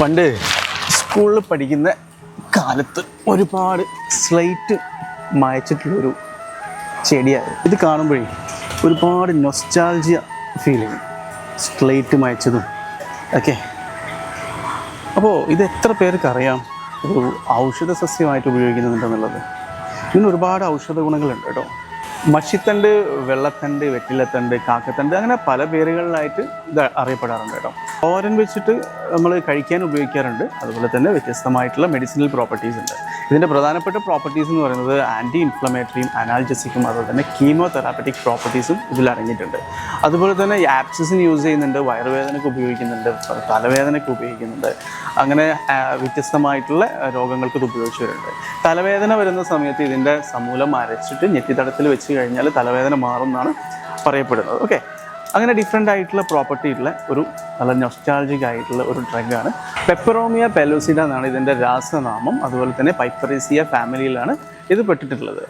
പണ്ട് സ്കൂളിൽ പഠിക്കുന്ന കാലത്ത് ഒരുപാട് സ്ലൈറ്റ് മായച്ചിട്ടുള്ളൊരു ചെടിയാണ് ഇത് കാണുമ്പോഴേ ഒരുപാട് നൊസ്റ്റാൾജിയ ഫീലിംഗ് സ്ലൈറ്റ് മായച്ചതും ഒക്കെ. അപ്പോൾ ഇത് എത്ര പേർക്ക് അറിയാം? ഒരു ഔഷധ സസ്യമായിട്ട് ഉപയോഗിക്കുന്നുണ്ടെന്നുള്ളത്. ഇതിന് ഒരുപാട് ഔഷധ ഗുണങ്ങളുണ്ട് കേട്ടോ. മഷിത്തണ്ട് വെള്ളത്തണ്ട് വെറ്റിലത്തണ്ട് കാക്കത്തണ്ട് അങ്ങനെ പല പേരുകളിലായിട്ട് ഇത് അറിയപ്പെടാറുണ്ട് കേട്ടോ. ഓരൻ വെച്ചിട്ട് നമ്മൾ കഴിക്കാൻ ഉപയോഗിക്കാറുണ്ട്. അതുപോലെ തന്നെ വ്യത്യസ്തമായിട്ടുള്ള മെഡിസിനൽ പ്രോപ്പർട്ടീസ് ഉണ്ട്. ഇതിന്റെ പ്രധാനപ്പെട്ട പ്രോപ്പർട്ടീസ് എന്ന് പറയുന്നത് ആന്റി ഇൻഫ്ലമേറ്ററിയും അനാൽജസിക്കും അതുപോലെ തന്നെ കീമോ തെറാപ്പറ്റിക് പ്രോപ്പർട്ടീസും ഇതിൽ അടങ്ങിയിട്ടുണ്ട്. അതുപോലെ തന്നെ ആപ്സിസിന് യൂസ് ചെയ്യുന്നുണ്ട് വയറുവേദനയ്ക്ക് ഉപയോഗിക്കുന്നുണ്ട് തലവേദനയ്ക്ക് ഉപയോഗിക്കുന്നുണ്ട്. അങ്ങനെ വ്യത്യസ്തമായിട്ടുള്ള രോഗങ്ങൾക്ക് ഇത് ഉപയോഗിച്ച് വരുന്നുണ്ട്. തലവേദന വരുന്ന സമയത്ത് ഇതിന്റെ സമൂലം അരച്ചിട്ട് ഞെട്ടിത്തടത്തിൽ വെച്ച് കഴിഞ്ഞാൽ തലവേദന മാറും എന്നാണ് പറയപ്പെടുന്നത്. ഓക്കെ അങ്ങനെ ഡിഫറെന്റ് ആയിട്ടുള്ള പ്രോപ്പർട്ടി ഉള്ള ഒരു നല്ല നൊസ്റ്റാൾജിക് ആയിട്ടുള്ള ഒരു ഡ്രഗാണ് പെപ്പറോമിയ പെലോസിഡ എന്നാണ് ഇതിന്റെ രാസനാമം. അതുപോലെ തന്നെ പൈപ്പറേസിയ ഫാമിലിയിലാണ് ഇത് പെട്ടിട്ടുള്ളത്.